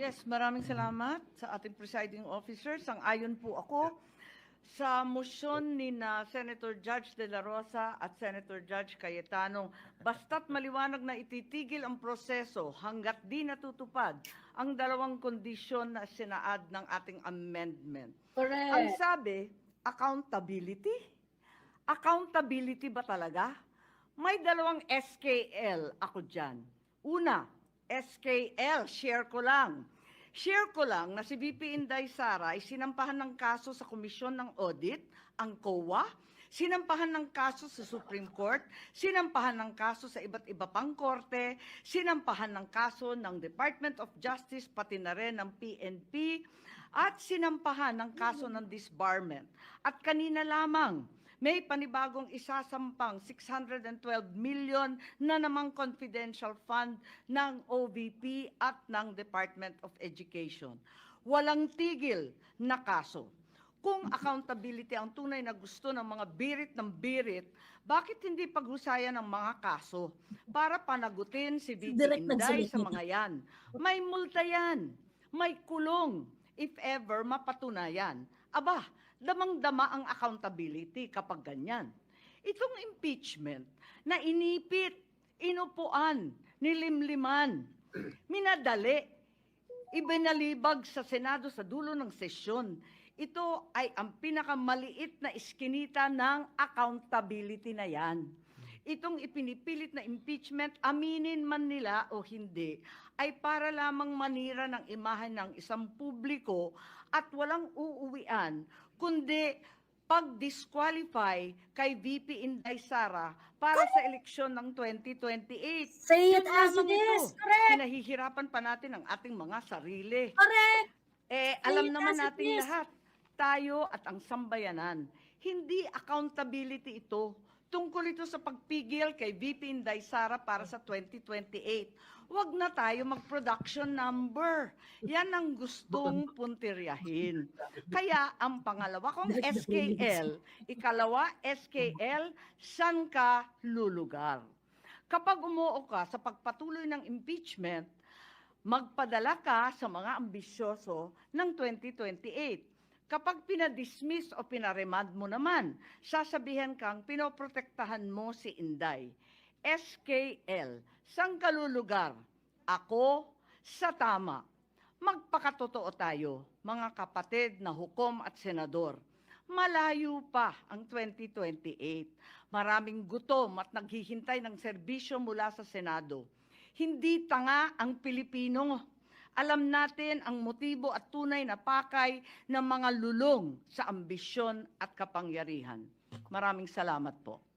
Yes, maraming salamat sa ating presiding officer. Sang-ayon po ako sa motion ni na Senator Judge De La Rosa at Senator Judge Cayetano. Basta't maliwanag na ititigil ang proseso hanggat di natutupad ang dalawang kondisyon na sinaad ng ating amendment. Ang Correct. sabi, accountability? Accountability ba talaga? May dalawang SKL ako dyan. Una, SKL, share ko lang. Share ko lang na si VP Inday Sara ay sinampahan ng kaso sa Komisyon ng Audit, ang COA, sinampahan ng kaso sa Supreme Court, sinampahan ng kaso sa iba't iba pang korte, sinampahan ng kaso ng Department of Justice, pati na rin ng PNP, at sinampahan ng kaso ng disbarment. At kanina lamang, may panibagong isasampang 612 million na namang confidential fund ng OVP at ng Department of Education. Walang tigil na kaso. Kung accountability ang tunay na gusto ng mga birit ng birit, bakit hindi paghusayan ng mga kaso para panagutin si Direct Inday sa mga yan? May multa yan. May kulong if ever mapatunayan. Aba, damang-dama ang accountability kapag ganyan. Itong impeachment na inipit, inupuan, nilimliman, minadali, ibinalibag sa Senado sa dulo ng sesyon. Ito ay ang pinakamaliit na iskinita ng accountability na yan. Itong ipinipilit na impeachment, aminin man nila o hindi, ay para lamang manira ng imahen ng isang publiko at walang uuwian, kundi pag-disqualify kay VP Inday Sara para sa eleksyon ng 2028. Say it as it ito. is. Correct. Pinahihirapan pa natin ang ating mga sarili. Correct. Eh, Say alam naman natin lahat, tayo at ang sambayanan, hindi accountability ito. Tungkol ito sa pagpigil kay VP Inday Sara para sa 2028. Huwag na tayo mag-production number. Yan ang gustong puntiryahin. Kaya ang pangalawa kong SKL, ikalawa SKL, saan ka lulugar? Kapag umuo ka sa pagpatuloy ng impeachment, magpadala ka sa mga ambisyoso ng 2028. Kapag pinadismiss o pinaremand mo naman, sasabihan kang pinoprotektahan mo si Inday. SKL, sang kalulugar? Ako sa tama. Magpakatotoo tayo, mga kapatid na hukom at senador. Malayo pa ang 2028. Maraming gutom at naghihintay ng serbisyo mula sa Senado. Hindi tanga ang Pilipino. Alam natin ang motibo at tunay na pakay ng mga lulong sa ambisyon at kapangyarihan. Maraming salamat po.